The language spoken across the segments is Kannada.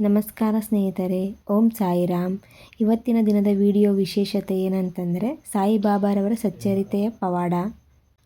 ನಮಸ್ಕಾರ ಸ್ನೇಹಿತರೆ ಓಂ ಸಾಯಿರಾಮ್. ಇವತ್ತಿನ ದಿನದ ವಿಡಿಯೋ ವಿಶೇಷತೆ ಏನಂತಂದರೆ ಸಾಯಿಬಾಬಾರವರ ಸಚ್ಚರಿತೆಯ ಪವಾಡ.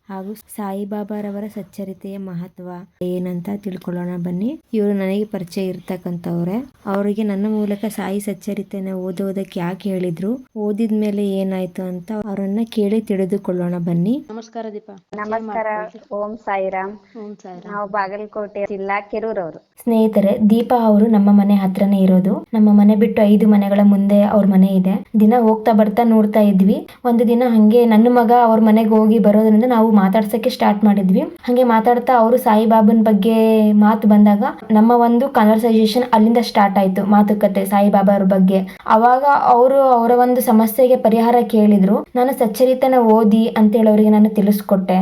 ಹಾಗೂ ಸಾಯಿಬಾಬಾರವರ ಸಚ್ಚರಿತೆಯ ಮಹತ್ವ ಏನಂತ ತಿಳ್ಕೊಳ್ಳೋಣ ಬನ್ನಿ. ಇವರು ನನಗೆ ಪರಿಚಯ ಇರ್ತಕ್ಕಂಥವ್ರೆ. ಅವರಿಗೆ ನನ್ನ ಮೂಲಕ ಸಾಯಿ ಸಚ್ಚರಿತೆನ ಓದೋದಕ್ಕೆ ಯಾಕೆ ಹೇಳಿದ್ರು? ಓದಿದ ಮೇಲೆ ಏನಾಯ್ತು ಅಂತ ಅವರನ್ನ ಕೇಳಿ ತಿಳಿದುಕೊಳ್ಳೋಣ ಬನ್ನಿ. ನಮಸ್ಕಾರ ದೀಪಾ. ನಮಸ್ಕಾರ. ಓಂ ಸಾಯಿರಾಮ್. ಓಂ ಸಾಯಿರಾಮ್. ನಾವು ಬಾಗಲಕೋಟೆ ಜಿಲ್ಲಾ ಕೆರೂರವರು. ಸ್ನೇಹಿತರೆ ದೀಪಾ ಅವರು ನಮ್ಮ ಮನೆ ಹತ್ರನೇ ಇರೋದು. ನಮ್ಮ ಮನೆ ಬಿಟ್ಟು ಐದು ಮನೆಗಳ ಮುಂದೆ ಅವ್ರ ಮನೆ ಇದೆ. ದಿನ ಹೋಗ್ತಾ ಬರ್ತಾ ನೋಡ್ತಾ ಇದ್ವಿ. ಒಂದು ದಿನ ಹಂಗೆ ನನ್ನ ಮಗ ಅವ್ರ ಮನೆಗೆ ಹೋಗಿ ಬರೋದ್ರಿಂದ ನಾವು ಮಾತಾಡ್ಸಕ್ಕೆ ಸ್ಟಾರ್ಟ್ ಮಾಡಿದ್ವಿ. ಹಂಗೆ ಮಾತಾಡ್ತಾ ಅವರು ಸಾಯಿಬಾಬನ್ ಬಗ್ಗೆ ಮಾತು ಬಂದಾಗ ನಮ್ಮ ಒಂದು ಕನ್ವರ್ಸೈಸೇಷನ್ ಅಲ್ಲಿಂದ ಸ್ಟಾರ್ಟ್ ಆಯ್ತು ಮಾತುಕತೆ ಸಾಯಿಬಾಬಾ ಅವ್ರ ಬಗ್ಗೆ. ಅವಾಗ ಅವರು ಅವರ ಒಂದು ಸಮಸ್ಯೆಗೆ ಪರಿಹಾರ ಕೇಳಿದ್ರು. ನಾನು ಸಚ್ಚರಿತನ ಓದಿ ಅಂತೇಳಿ ಅವರಿಗೆ ನಾನು ತಿಳಿಸ್ಕೊಟ್ಟೆ.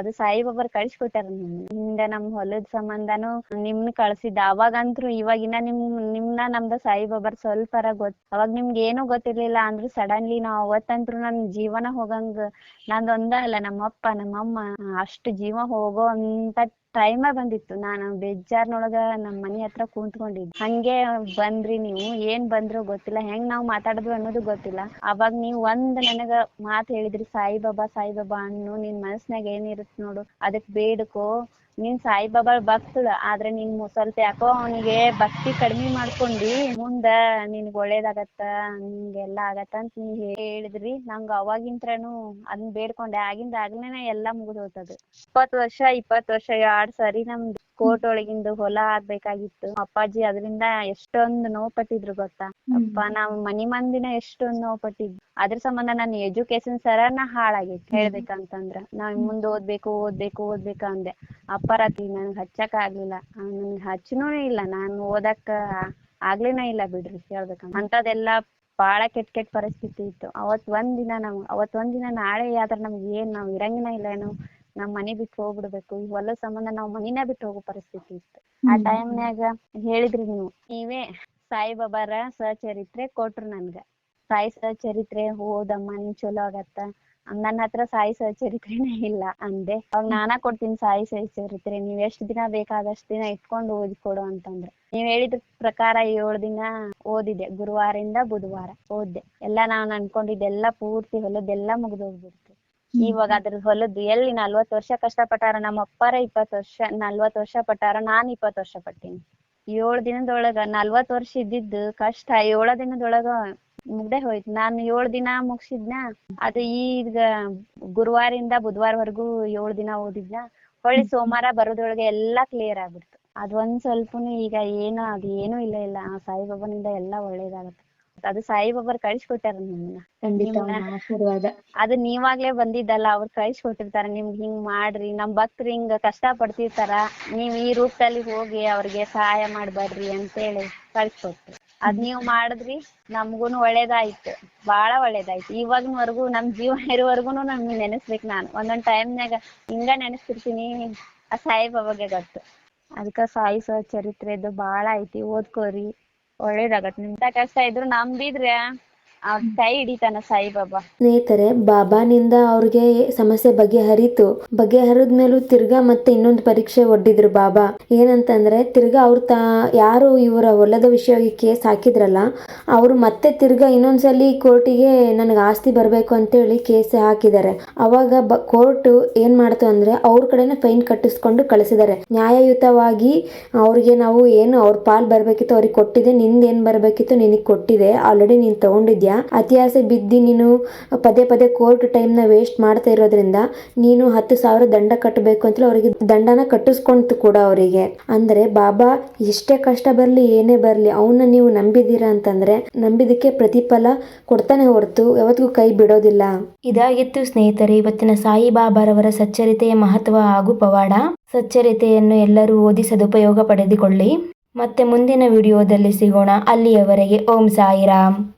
ಅದು ಸಾಯಿಬಾಬಾರ್ ಕಳ್ಸಿಕೊಟ್ಟಾರ ಹಿಂದ ನಮ್ ಹೊಲದ ಸಂಬಂಧನು ನಿಮ್ನ ಕಳ್ಸಿದ್ದ. ಅವಾಗಂತ್ರು ಇವಾಗಿನ ನಿಮ್, ನಿಮ್ನ ನಮ್ದ ಸಾಯಿಬಾಬಾರ್ ಸ್ವಲ್ಪರ ಗೊತ್ತ. ಅವಾಗ ನಿಮ್ಗೆ ಏನು ಗೊತ್ತಿರ್ಲಿಲ್ಲ ಅಂದ್ರು ಸಡನ್ಲಿ ನಾವ್ ಅವತ್ತಂತ್ರು ನನ್ ಜೀವನ ಹೋಗಂಗ ನಂದೊಂದ ಅಲ್ಲ, ನಮ್ಮಪ್ಪ ನಮ್ಮಮ್ಮ ಅಷ್ಟು ಜೀವ ಹೋಗೋ ಅಂತ ಟೈಮ ಬಂದಿತ್ತು. ನಾನು ಬೇಜಾರ್ನೊಳಗ ನಮ್ಮ ಮನಿ ಹತ್ರ ಕುಂತ್ಕೊಂಡಿದ್ದೆ. ಹಂಗೆ ಬಂದ್ರಿ ನೀವು, ಏನ್ ಬಂದ್ರೋ ಗೊತ್ತಿಲ್ಲ. ಹೆಂಗ್ ನಾವ್ ಮಾತಾಡಿದ್ವಿ ಅನ್ನೋದು ಗೊತ್ತಿಲ್ಲ. ಅವಾಗ ನೀವ್ ಒಂದ್ ನನಗ ಮಾತ್ ಹೇಳಿದ್ರಿ, ಸಾಯಿಬಾಬಾ ಸಾಯಿಬಾಬಾ ಅನ್ನು ನಿನ್ ಮನಸ್ನಾಗ ಏನಿರುತ್ ನೋಡು. ಅದಕ್ ಬೇಡ್ಕೋ. ನೀನ್ ಸಾಯಿಬಾಬಾ ಭಕ್ತಳ, ಆದ್ರ ನಿನ್ ಸ್ವಲ್ಪ ಯಾಕೋ ಅವ್ನಿಗೆ ಭಕ್ತಿ ಕಡಿಮೆ ಮಾಡ್ಕೊಂಡಿ, ಮುಂದ ನಿನ್ಗ್ ಒಳ್ಳೇದಾಗತ್ತ ಹಿಂಗೆಲ್ಲಾ ಆಗತ್ತ ಅಂತ ನೀವ್ ಹೇಳಿದ್ರಿ. ನಂಗ ಅವಾಗಿಂತ್ರನು ಅದನ್ ಬೇಡ್ಕೊಂಡೆ. ಆಗಿಂದ ಆಗ್ಲೇನ ಎಲ್ಲಾ ಮುಗ್ದ್ ಅದ್. ಇಪ್ಪತ್ತ್ ವರ್ಷ ಇಪ್ಪತ್ತ್ ವರ್ಷ, ಎರಡ್ ಸರಿ ನಮ್ದು. ಕೋರ್ಟ್ ಒಳಗಿಂದು ಹೊಲ ಆಗ್ಬೇಕಾಗಿತ್ತು. ಅಪ್ಪಾಜಿ ಅದರಿಂದ ಎಷ್ಟೊಂದ್ ನೋವ್ ಪಟ್ಟಿದ್ರು ಗೊತ್ತಾ ಅಪ್ಪ ನಾವ್ ಮನಿ ಮಂದಿನ ಎಷ್ಟೊಂದ್ ನೋವ್ ಪಟ್ಟಿದ್ವಿ ಅದ್ರ ಸಂಬಂಧ ನನ್ನ ಎಜುಕೇಶನ್ ಸರನ ಹಾಳಾಗೈತಿ ಹೇಳ್ಬೇಕಂತಂದ್ರ. ನಾವ್ ಮುಂದ್ ಓದ್ಬೇಕು ಓದ್ಬೇಕು ಓದ್ಬೇಕು ಅಂದೆ. ಅಪ್ಪರಾತಿ ನನ್ಗ್ ಹಚ್ಚಕ್ ಆಗ್ಲಿಲ್ಲ. ನನ್ಗ್ ಹಚ್ಚನೂ ಇಲ್ಲ. ನಾನ್ ಓದಾಕ ಆಗ್ಲೇನ ಇಲ್ಲ ಬಿಡ್ರಿ ಹೇಳ್ಬೇಕಂತ. ಅಂತದೆಲ್ಲಾ ಬಾಳ ಕೆಟ್ಟ ಕೆಟ್ಟ ಪರಿಸ್ಥಿತಿ ಇತ್ತು. ಅವತ್ ಒಂದ್ ದಿನ ನಾವ್ ಅವತ್ ಒಂದ್ ದಿನ ನಾಳೆ ಆದ್ರ ನಮ್ಗ್ ಏನ್ ನಾವ್ ಇರಂಗಿನ ಇಲ್ಲ ಏನು? ನಮ್ ಮನಿ ಬಿಟ್ಟು ಹೋಗ್ಬಿಡ್ಬೇಕು. ಈ ಹೊಲದ ಸಂಬಂಧ ನಾವ್ ಮನಿನ ಬಿಟ್ಟು ಹೋಗೋ ಪರಿಸ್ಥಿತಿ ಇತ್ತು. ಆ ಟೈಮ್ನ್ಯಾಗ ಹೇಳಿದ್ರಿ ನೀವು ನೀವೇ ಸಾಯಿಬಾಬಾರ ಸಚರಿತ್ರೆ ಕೊಟ್ರು ನನ್ಗ. ಸಾಯಿ ಸಚರಿತ್ರೆ ಓದಮ್ಮ ನಿಂಗ್ ಚಲೋ ಆಗತ್ತ. ನನ್ನ ಹತ್ರ ಸಾಯಿ ಸಚರಿತ್ರೆನೆ ಇಲ್ಲ ಅಂದೆ. ಅವಾಗ ನಾನ ಕೊಡ್ತೀನಿ ಸಾಯಿ ಸಚರಿತ್ರೆ ನೀವ್ ಎಷ್ಟ್ ದಿನ ಬೇಕಾದಷ್ಟ್ ದಿನ ಇಟ್ಕೊಂಡ್ ಓದಿಕೊಡು ಅಂತಂದ್ರ. ನೀವ್ ಹೇಳಿದ ಪ್ರಕಾರ ಏಳ್ ದಿನ ಓದಿದೆ. ಗುರುವಾರಿಂದ ಬುಧವಾರ ಓದ್ದೆ. ಎಲ್ಲಾ ನಾನ್ ಅನ್ಕೊಂಡಿದ್ದೆಲ್ಲಾ ಪೂರ್ತಿ ಹೊಲದ್ದೆಲ್ಲಾ ಮುಗ್ದೋಗ್ಬಿಡ್ತು. ಇವಾಗ ಅದ್ರ ಹೊಲದ್ದು ಎಲ್ಲಿ ನಲ್ವತ್ತ್ ವರ್ಷ ಕಷ್ಟ ಪಟ್ಟಾರ ನಮ್ಮ ಅಪ್ಪಾರ ಇಪ್ಪತ್ತ ವರ್ಷ ನಲ್ವತ್ತ್ ವರ್ಷ ಪಟ್ಟಾರ ನಾನ್ ಇಪ್ಪತ್ತ ವರ್ಷ ಪಟ್ಟೀನಿ ಏಳ್ ದಿನದೊಳಗ ನಲ್ವತ್ ವರ್ಷ ಇದ್ದಿದ್ದು ಕಷ್ಟ ಏಳ ದಿನದೊಳಗ ಮುಗ್ದೇ ಹೋಯ್ತು. ನಾನ್ ಏಳ್ ದಿನ ಮುಗ್ಸಿದ್ನ ಅದು ಈಗ ಗುರುವಾರಿಂದ ಬುಧವಾರವರೆಗೂ ಏಳ್ ದಿನ ಓದಿದ್ನ ಹೊಳ್ಳಿ ಸೋಮವಾರ ಬರೋದೊಳಗೆ ಎಲ್ಲಾ ಕ್ಲಿಯರ್ ಆಗ್ಬಿಡ್ತು. ಅದ್ ಒಂದ ಸ್ವಲ್ಪನು ಈಗ ಏನು ಅದು ಏನು ಇಲ್ಲ ಇಲ್ಲ. ಆ ಸಾಯಿಬಾಬಾನಿಂದ ಎಲ್ಲಾ ಒಳ್ಳೇದಾಗತ್ತೆ. ಅದು ಸಾಯಿಬಾಬಾರ್ ಕಳಿಸ್ಕೊಟ್ಟಾರ ಆಶೀರ್ವಾದ. ಅದು ನೀವಾಗ್ಲೇ ಬಂದಿದ್ದಲ್ಲ ಅವ್ರು ಕಳಿಸ್ಕೊಟ್ಟಿರ್ತಾರ ನಿಮ್ಗ್ ಹಿಂಗ್ ಮಾಡ್ರಿ ನಮ್ ಭಕ್ತರು ಹಿಂಗ ಕಷ್ಟ ಪಡ್ತಿರ್ತಾರ ನೀವ್ ಈ ರೂಪದಲ್ಲಿ ಹೋಗಿ ಅವ್ರಿಗೆ ಸಹಾಯ ಮಾಡ್ಬರ್ರಿ ಅಂತೇಳಿ ಕಳ್ಸಿಕೊಟ್ರು. ಅದ್ ನೀವ್ ಮಾಡಿದ್ರಿ ನಮ್ಗೂನು ಒಳ್ಳೇದಾಯ್ತು ಬಾಳ ಒಳ್ಳೇದಾಯ್ತು. ಇವಾಗಿನವರೆಗೂ ನಮ್ ಜೀವ ಇರೋವರ್ಗುನು ನಮ್ಗ್ ನೆನಸ್ಬೇಕ್ ನಾನ್. ಒಂದೊಂದ್ ಟೈಮ್ನ್ಯಾಗ ಹಿಂಗ ನೆನಸ್ತಿರ್ತೀನಿ ಆ ಸಾಯಿಬಾಬಾಗೆ ಗೊತ್ತು. ಅದಕ್ಕ ಸಾಯಿ ಚರಿತ್ರೆದು ಬಾಳ ಐತಿ ಓದ್ಕೋರಿ. ಒಳ್ಳೇದಾಗತ್. ನಿಮ್ದ ಕಷ್ಟ ಇದ್ರು ನಂಬಿದ್ರೆ ಅವ್ರ ಕೈ ಹಿಡಿತಾನ ಸಾಯಿಬಾಬಾ. ಸ್ನೇಹಿತರೆ, ಬಾಬಾನಿಂದ ಅವ್ರಿಗೆ ಸಮಸ್ಯೆ ಬಗೆಹರಿತು. ಬಗೆಹರಿದ್ಮೇಲೂ ತಿರ್ಗಾ ಮತ್ತೆ ಇನ್ನೊಂದು ಪರೀಕ್ಷೆ ಒಡ್ಡಿದ್ರು ಬಾಬಾ. ಏನಂತಂದ್ರೆ, ತಿರ್ಗಾ ಅವ್ರ ತಾ, ಯಾರು ಇವರ ಹೊಲದ ವಿಷಯವಾಗಿ ಕೇಸ್ ಹಾಕಿದ್ರಲ್ಲ, ಅವರು ಮತ್ತೆ ತಿರ್ಗಾ ಇನ್ನೊಂದ್ಸಲಿ ಕೋರ್ಟಿಗೆ ನನಗೆ ಆಸ್ತಿ ಬರಬೇಕು ಅಂತೇಳಿ ಕೇಸ್ ಹಾಕಿದ್ದಾರೆ. ಅವಾಗ ಬ, ಕೋರ್ಟ್ ಏನ್ ಮಾಡ್ತು ಅಂದ್ರೆ, ಅವ್ರ ಕಡೆನೇ ಫೈನ್ ಕಟ್ಟಿಸ್ಕೊಂಡು ಕಳಿಸಿದ್ದಾರೆ. ನ್ಯಾಯಯುತವಾಗಿ ಅವ್ರಿಗೆ ನಾವು ಏನು ಅವ್ರ ಪಾಲ್ ಬರ್ಬೇಕಿತ್ತು, ಅವ್ರಿಗೆ ಕೊಟ್ಟಿದೆ, ನಿಂದ ಏನ್ ಬರ್ಬೇಕಿತ್ತು ನಿನಗೆ ಕೊಟ್ಟಿದೆ, ಆಲ್ರೆಡಿ ನೀನ್ ತಗೊಂಡಿದ್ಯಾ? ಅತಿಯಾಸೆ ಬಿದ್ದು ನೀನು ಪದೇ ಪದೇ ಕೋರ್ಟ್ ಟೈಮ್ನ ವೇಸ್ಟ್ ಮಾಡ್ತಾ ಇರೋದ್ರಿಂದ ನೀನು ಹತ್ತು ಸಾವಿರ ದಂಡ ಕಟ್ಟಬೇಕು ಅಂತೇಳಿ ಅವರಿಗೆ ದಂಡನ ಕಟ್ಟಿಸ್ಕೊಂತು ಕೂಡ ಅವರಿಗೆ. ಅಂದ್ರೆ ಬಾಬಾ, ಎಷ್ಟೇ ಕಷ್ಟ ಬರಲಿ, ಏನೇ ಬರಲಿ ಅವನ್ನ ನೀವು ನಂಬಿದ್ದೀರಾ ಅಂತಂದ್ರೆ ನಂಬಿದಕ್ಕೆ ಪ್ರತಿಫಲ ಕೊಡ್ತಾನೆ ಹೊರತು ಯಾವತ್ತಿಗೂ ಕೈ ಬಿಡೋದಿಲ್ಲ. ಇದಾಗಿತ್ತು ಸ್ನೇಹಿತರೆ, ಇವತ್ತಿನ ಸಾಯಿ ಬಾಬಾರವರ ಸಚ್ಚರಿತೆಯ ಮಹತ್ವ ಹಾಗೂ ಪವಾಡ. ಸಚ್ಚರಿತೆಯನ್ನು ಎಲ್ಲರೂ ಓದಿ ಸದುಪಯೋಗ ಪಡೆದುಕೊಳ್ಳಿ. ಮತ್ತೆ ಮುಂದಿನ ವಿಡಿಯೋದಲ್ಲಿ ಸಿಗೋಣ. ಅಲ್ಲಿಯವರೆಗೆ ಓಂ ಸಾಯಿರಾಮ್.